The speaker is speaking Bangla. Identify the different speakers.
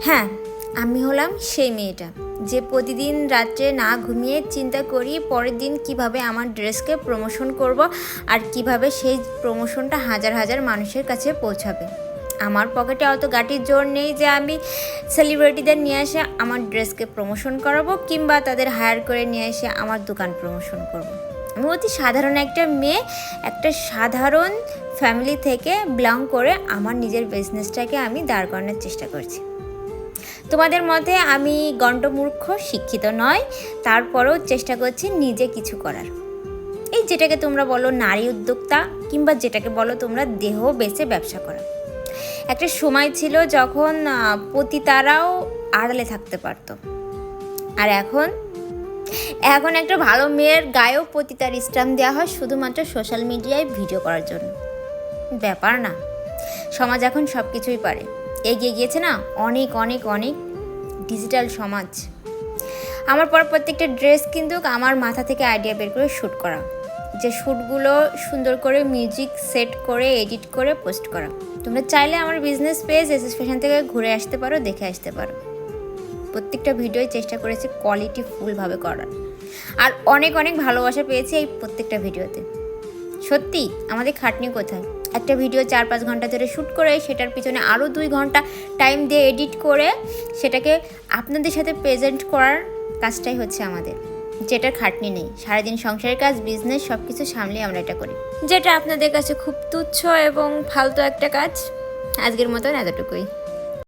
Speaker 1: হ্যাঁ আমি হলাম সেই মেয়েটা, যে প্রতিদিন রাত্রে না ঘুমিয়ে চিন্তা করি পরের দিন কীভাবে আমার ড্রেসকে প্রমোশন করব আর কীভাবে সেই প্রমোশনটা হাজার হাজার মানুষের কাছে পৌঁছাবে আমার পকেটে অত গাটির জোর নেই যে আমি সেলিব্রিটিদের নিয়ে এসে আমার ড্রেসকে প্রমোশন করাবো কিংবা তাদের হায়ার করে নিয়ে এসে আমার দোকান প্রমোশন করব। আমি অতি সাধারণ একটা মেয়ে, একটা সাধারণ ফ্যামিলি থেকে বিলং করে আমার নিজের বিজনেসটাকে আমি দাঁড় করানোর চেষ্টা করছি তোমাদের মতে আমি গণ্ডমূর্খ, শিক্ষিত নয় তারপরেও চেষ্টা করছি নিজে কিছু করার। এই যেটাকে তোমরা বলো নারী উদ্যোক্তা, কিংবা যেটাকে বলো তোমরা দেহ বেচে ব্যবসা করা। একটা সময় ছিল যখন পতিতারাও আড়ালে থাকতে পারতো। আর এখন? এখন একটা ভালো মেয়ের গায়েও পতিতার স্ট্যাম্প দেওয়া হয় শুধুমাত্র সোশ্যাল মিডিয়ায় ভিডিও করার জন্য। ব্যাপার না। সমাজ এখন সব কিছুই পারে। এগিয়ে গিয়েছে না? অনেক অনেক অনেক ডিজিটাল সমাজ। আমার পর প্রত্যেকটা ড্রেস কিন্তু আমার মাথা থেকে আইডিয়া বের করে শ্যুট করা। যে শ্যুটগুলো সুন্দর করে মিউজিক সেট করে এডিট করে পোস্ট করা। তোমরা চাইলে আমার বিজনেস পেজ ফ্যাশন থেকে ঘুরে আসতে পারো, দেখে আসতে পারো। প্রত্যেকটা ভিডিওই চেষ্টা করেছি কোয়ালিটি ফুলভাবে করার। আর অনেক অনেক ভালোবাসা পেয়েছি এই প্রত্যেকটা ভিডিওতে সত্যি, আমাদের খাটনি কোথায়? একটা ভিডিও চার পাঁচ ঘণ্টা ধরে শ্যুট করে, সেটার পিছনে আরও দুই ঘণ্টা টাইম দিয়ে এডিট করে সেটাকে আপনাদের সাথে প্রেজেন্ট করার কাজটাই হচ্ছে আমাদের। যেটা খাটনি নেই। সারাদিন সংসারের কাজ বিজনেস সব কিছু সামলে আমরা এটা করি। যেটা আপনাদের কাছে খুব তুচ্ছ এবং ফালতু একটা কাজ, আজকের মতন এতটুকুই।